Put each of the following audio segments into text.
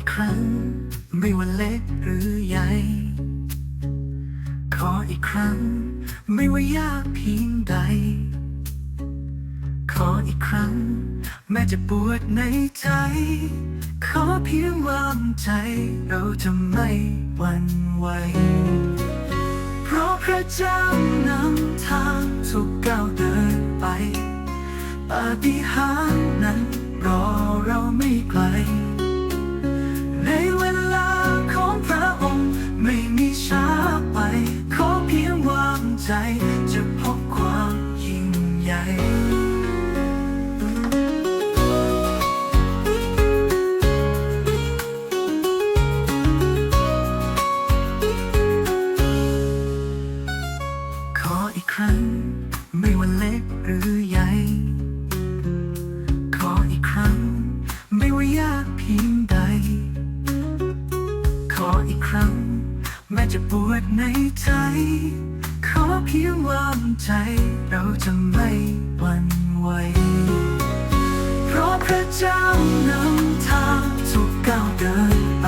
อีกครั้ง ไม่ว่าเล็กหรือใหญ่ ขออีกครั้ง ไม่ว่ายากเพียงใด ขออีกครั้ง แม้จะปวดในใจ ขอเพียงวางใจ เราจะไม่หวั่นไหวเพราะพระเจ้านำทางทุกก้าวเดินไปปาฏิหาริย์นั้นรอเราไม่ไกล จะพบความยิ่งใหญ่ขออีกครั้ง ไม่ว่าเล็กหรือใหญ่ ขออีกครั้ง ไม่ว่ายากเพียงใด ขออีกครั้ง แม้จะปวดในใจ เพียงวางใจ เราจะไม่หวั่นไหว เพราะพระเจ้านำทางทุกก้าวเดินไป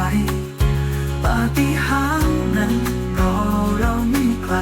ปาฏิหาริย์นั้นรอเราไม่ไกล